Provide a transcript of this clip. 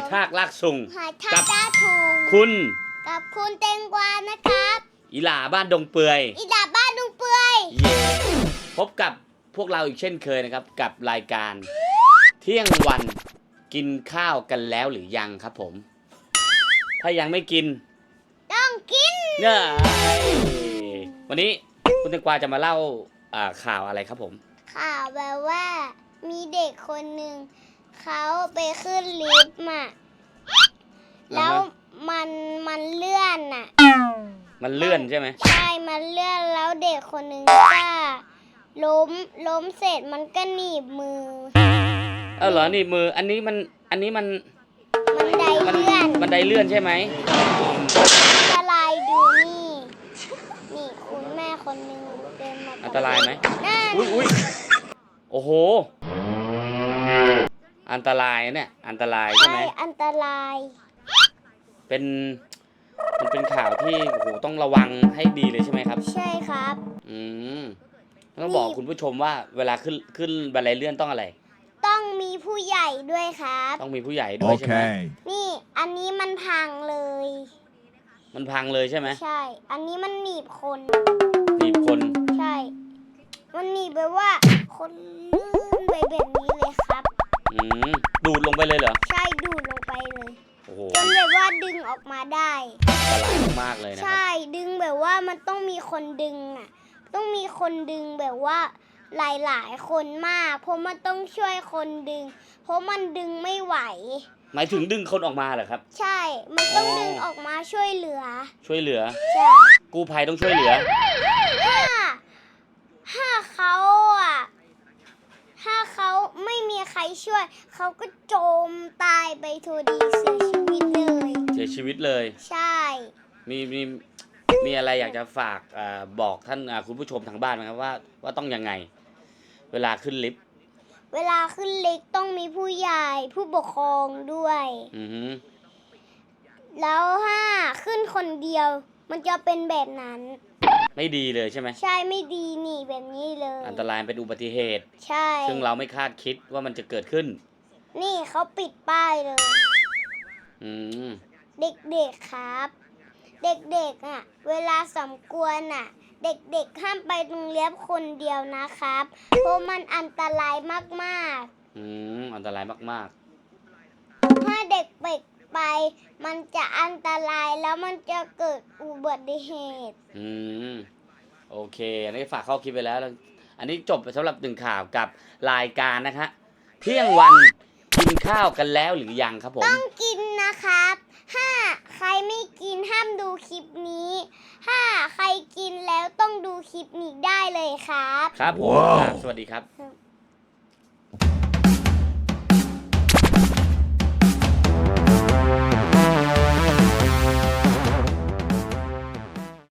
อยทากลากสุงหอยทากจ้าทุงคุณ กับคุณเตงกวานะครับ อีหลาบ้านดงเปื่อย อีดาบ้านดุงเปื่อยเย้พบกับพวกเราอีกเช่นเคยนะครับ กับรายการ เที่ยงวันกินข้าวกันแล้วหรือยังครับผม ถ้ายังไม่กิน ต้องกินเนี่ยวันนี้คุณแตงกวาจะมาเล่าอ่าข่าวอะไรครับผม ข่าวแบบว่ามีเด็กคนหนึ่ง เขาไปขึ้นลิฟต์อะ แล้วมันมันเลื่อนอะ มันเลื่อนใช่ไหม ใช่ มันเลื่อนแล้วเด็กคนหนึ่งก็ล้มล้มเสร็จมันก็หนีบมือ เออเหรอนี่มือ อันนี้มันอันนี้มันมันไดมันเลื่อนบันไดเลื่อนใช่ไหมอันตรายดูนี่นี่คุณแม่คนหนึ่งเดินมากับอันตรายไหมนั่นอุ้ยอุ้ยโอ้โห อันตรายนะเนี่ย อันตรายใช่ไหมใช่อันตราย เป็นมันเป็นข่าวที่โอ้โหต้องระวังให้ดีเลยใช่ไหมครับ ใช่ครับ อืมต้องบอกคุณผู้ชมว่าเวลาขึ้นขึ้นบันไดเลื่อนต้องอะไร ต้องมีผู้ใหญ่ด้วยครับ ต้องมีผู้ใหญ่ด้วยใช่ไหม Okay. นี่อันนี้มันพังเลย มันพังเลยใช่ไหมใช่ อันนี้มันหนีบคน หนีบคน ใช่ มันหนีบแบบว่า คนลื่นไปแบบนี้เลยครับ อืมดูดลงไปเลยเหรอใช่ดูดลงไปเลยโอ้โหจนแบบว่าดึงออกมาได้อันตรายมากๆเลยนะครับ ใช่ดึงแบบว่ามันต้องมีคนดึงอะ ต้องมีคนดึงแบบว่าหลายๆ คนมาก เพราะมันต้องช่วยคนดึง เพราะมันดึงไม่ไหว หมายถึงดึงคนออกมาเหรอครับ ใช่ มันต้องอ๋อดึงออกมาช่วยเหลือช่วยเหลือ ใช่กู้ภัยต้องช่วยเหลือ ถ้าถ้าเขาอะ ถ้าเขาไม่มีใค รช่วย เขาก็จมตายไปทัวดีเสียชีวิตเลย เสียชีวิตเลย ใช่ มีมีมีอะไรอยากจะฝากอาบอกท่านอ่าคุณผู้ชมทางบ้านไหมครับว่าว่าต้องยังไง เวลาขึ้นลิฟต์เวลาขึ้นลิฟต์ต้องมีผู้ใหญ่ผู้ปกครองด้วย อือหือแล้วถ้าขึ้นคนเดียว มันจะเป็นแบบนั้น ไม่ดีเลยใช่ไหมใช่ไม่ดีนี่แบบนี้เลยอันตรายเป็นอุบัติเหตุ ใช่ ซึ่งเราไม่คาดคิดว่ามันจะเกิดขึ้น นี่เขาปิดป้ายเลย อืม เด็กๆครับ เด็กๆอะ เวลาสมควรอะ เด็กๆห้ามไปโรงเรียนคนเดียวนะครับ เพราะมันอันตรายมากอืม อันตรายมากๆ ถ้าเด็กไป ไป มันจะอันตรายแล้วมันจะเกิดอุบัติเหตุๆอืม โอเค อันนี้ฝากข้อคิดไปแล้วแล้ว อันนี้จบสำหรับหนึ่งข่าวกับรายการนะคะ เที่ยงวันกินข้าวกันแล้วหรือยังครับผม ต้องกินนะครับถ้าใครไม่กินห้ามดูคลิปนี้ถ้าใครกินแล้วต้องดูคลิปนี้ได้เลยครับ ครับผมว้าวอะสวัสดีครับครับ